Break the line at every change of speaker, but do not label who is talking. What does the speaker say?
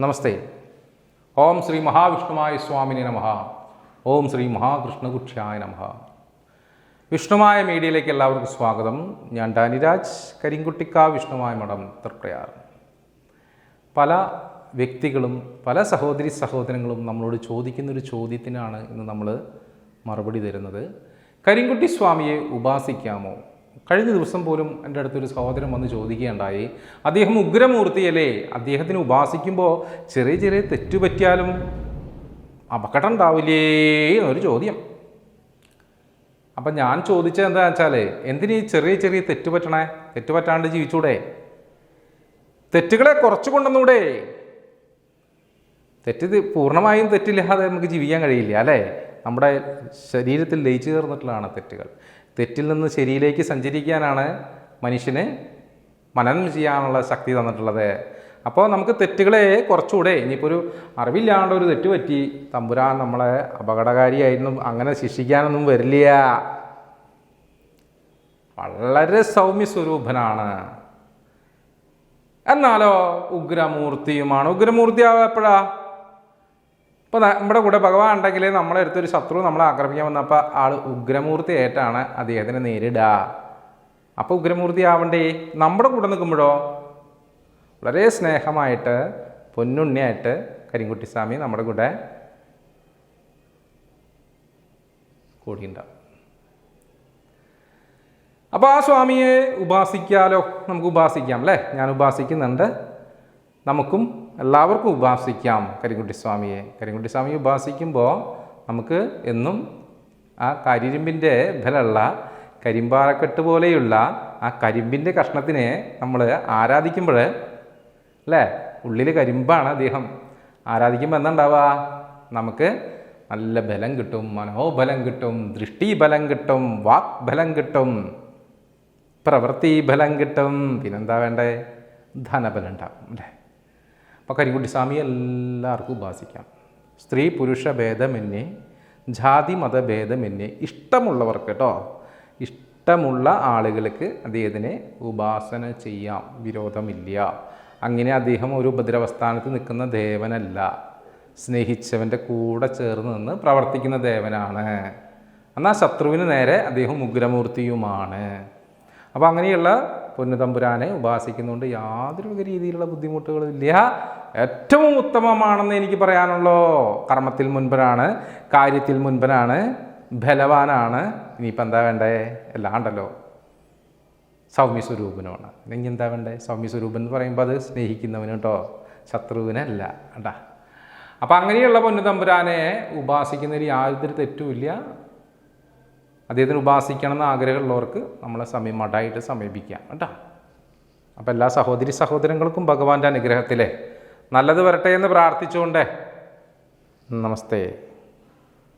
നമസ്തേ. ഓം ശ്രീ മഹാവിഷ്ണുമായ സ്വാമിനി നമ. ഓം ശ്രീ മഹാകൃഷ്ണകുക്ഷ്യായ നമഹ വിഷ്ണുമായ മീഡിയയിലേക്ക് എല്ലാവർക്കും സ്വാഗതം. ഞാൻ ഡാനിരാജ് കരിങ്കുട്ടിക്ക വിഷ്ണുമായ മഠം തൃപ്രയാർ. പല വ്യക്തികളും പല സഹോദരി സഹോദരങ്ങളും നമ്മളോട് ചോദിക്കുന്നൊരു ചോദ്യത്തിനാണ് ഇന്ന് നമ്മൾ മറുപടി തരുന്നത്. കരിങ്കുട്ടി സ്വാമിയെ ഉപാസിക്കാമോ? കഴിഞ്ഞ ദിവസം പോലും എന്റെ അടുത്തൊരു സഹോദരൻ വന്ന് ചോദിക്കുകയുണ്ടായി. അദ്ദേഹം ഉഗ്രമൂർത്തിയല്ലേ? അദ്ദേഹത്തിന് ഉപാസിക്കുമ്പോൾ ചെറിയ ചെറിയ തെറ്റുപറ്റിയാലും അപകടം ഉണ്ടാവില്ലേ എന്നൊരു ചോദ്യം. അപ്പം ഞാൻ ചോദിച്ചത് എന്താ വെച്ചാൽ ഈ ചെറിയ ചെറിയ തെറ്റ് പറ്റണേ? തെറ്റ് പറ്റാണ്ട് ജീവിച്ചൂടെ? തെറ്റുകളെ കുറച്ച് കൊണ്ടുവന്നൂടെ? തെറ്റ് പൂർണമായും തെറ്റില്ലാതെ നമുക്ക് ജീവിക്കാൻ കഴിയില്ല അല്ലേ? നമ്മുടെ ശരീരത്തിൽ ലയിച്ചു ചേർന്നിട്ടുള്ളതാണ് തെറ്റുകൾ. തെറ്റിൽ നിന്ന് ശരിയിലേക്ക് സഞ്ചരിക്കാനാണ് മനുഷ്യന് മനനം ചെയ്യാനുള്ള ശക്തി തന്നിട്ടുള്ളത്. അപ്പോൾ നമുക്ക് തെറ്റുകളെ കുറച്ചുകൂടെ ഇനിയിപ്പോൾ ഒരു അറിവില്ലാണ്ട് ഒരു തെറ്റ് പറ്റി തമ്പുരാൻ നമ്മളെ അപകടകാരിയായിരുന്നു അങ്ങനെ ശിക്ഷിക്കാനൊന്നും വരില്ല. വളരെ സൗമ്യ സ്വരൂപനാണ് എന്നാലോ ഉഗ്രമൂർത്തിയുമാണ്. ഉഗ്രമൂർത്തിയാവുക എപ്പോഴാ? ഇപ്പോൾ നമ്മുടെ കൂടെ ഭഗവാൻ ഉണ്ടെങ്കിൽ നമ്മളെ അടുത്തൊരു ശത്രു നമ്മളെ ആക്രമിക്കാൻ വന്നപ്പോൾ ആൾ ഉഗ്രമൂർത്തി ആയിട്ടാണ് അദ്ദേഹത്തിനെ നേരിടുക. അപ്പോൾ ഉഗ്രമൂർത്തി ആവണ്ടേ നമ്മുടെ കൂടെ നിൽക്കുമ്പോഴോ? വളരെ സ്നേഹമായിട്ട് പൊന്നുണ്ണിയായിട്ട് കരിങ്കുട്ടി സ്വാമി നമ്മുടെ കൂടെ കൂടിയുണ്ടാവും. അപ്പോൾ ആ സ്വാമിയെ ഉപാസിക്കാലോ? നമുക്ക് ഉപാസിക്കാം അല്ലേ? ഞാൻ ഉപാസിക്കുന്നുണ്ട്. നമുക്കും എല്ലാവർക്കും ഉപാസിക്കാം കരിങ്കുട്ടി സ്വാമിയെ. കരിങ്കുട്ടി സ്വാമിയെ ഉപാസിക്കുമ്പോൾ നമുക്ക് എന്നും ആ കരിരുമ്പിന്റെ ബലമുള്ള കരിമ്പാറക്കെട്ട് പോലെയുള്ള ആ കരിമ്പിന്റെ കഷ്ണത്തിനെ നമ്മൾ ആരാധിക്കുമ്പോൾ അല്ലേ? ഉള്ളിൽ കരിമ്പാണ് അദ്ദേഹം. ആരാധിക്കുമ്പോൾ എന്താ ഉണ്ടാവുക നമുക്ക് നല്ല ബലം കിട്ടും മനോബലം കിട്ടും ദൃഷ്ടിബലം കിട്ടും വാക് ബലം കിട്ടും പ്രവൃത്തി ബലം കിട്ടും. പിന്നെന്താ വേണ്ടേ? ധനബലം ഉണ്ടാകും അല്ലേ? അപ്പോൾ കരിങ്കുട്ടി സ്വാമി എല്ലാവർക്കും ഉപാസിക്കാം. സ്ത്രീ പുരുഷ ഭേദമന്യേ ജാതി മത മതഭേദമന്യേ ഇഷ്ടമുള്ളവർക്ക് കേട്ടോ ഇഷ്ടമുള്ള ആളുകൾക്ക് അദ്ദേഹത്തിനെ ഉപാസന ചെയ്യാം. വിരോധമില്ല. അങ്ങനെ അദ്ദേഹം ഒരു ഉപദ്രവസ്ഥാനത്ത് നിൽക്കുന്ന ദേവനല്ല. സ്നേഹിച്ചവന്റെ കൂടെ ചേർന്ന് നിന്ന് പ്രവർത്തിക്കുന്ന ദേവനാണ്. എന്നാൽ ശത്രുവിന് നേരെ അദ്ദേഹം ഉഗ്രമൂർത്തിയുമാണ്. അപ്പോൾ അങ്ങനെയുള്ള പൊന്നുതമ്പുരാനെ ഉപാസിക്കുന്നുണ്ട്. യാതൊരു രീതിയിലുള്ള ബുദ്ധിമുട്ടുകളില്ല ഏറ്റവും ഉത്തമമാണെന്ന് എനിക്ക് പറയാനുള്ളോ? കർമ്മത്തിൽ മുൻപനാണ് കാര്യത്തിൽ മുൻപനാണ് ബലവാനാണ്. ഇനിയിപ്പോൾ എന്താ വേണ്ടേ? എല്ലാം ഉണ്ടല്ലോ. സൗമ്യ സ്വരൂപനുമാണ് ഇല്ലെങ്കിൽ എന്താ വേണ്ടേ? സൗമ്യ സ്വരൂപൻ എന്ന് പറയുമ്പോൾ അത് സ്നേഹിക്കുന്നവന് കേട്ടോ. ശത്രുവിനല്ല. കേട്ടാ അപ്പം അങ്ങനെയുള്ള പൊന്നുതമ്പുരാനെ ഉപാസിക്കുന്നതിൽ യാതൊരു തെറ്റുമില്ല. അദ്ദേഹത്തിന് ഉപാസിക്കണം എന്ന് ആഗ്രഹമുള്ളവർക്ക് നമ്മളെ സമയം മഠായിട്ട് സമീപിക്കാം കേട്ടോ. അപ്പോൾ എല്ലാ സഹോദരി സഹോദരങ്ങൾക്കും ഭഗവാന്റെ അനുഗ്രഹത്തിലെ നല്ലത് വരട്ടെ എന്ന് പ്രാർത്ഥിച്ചുകൊണ്ടേ നമസ്തേ.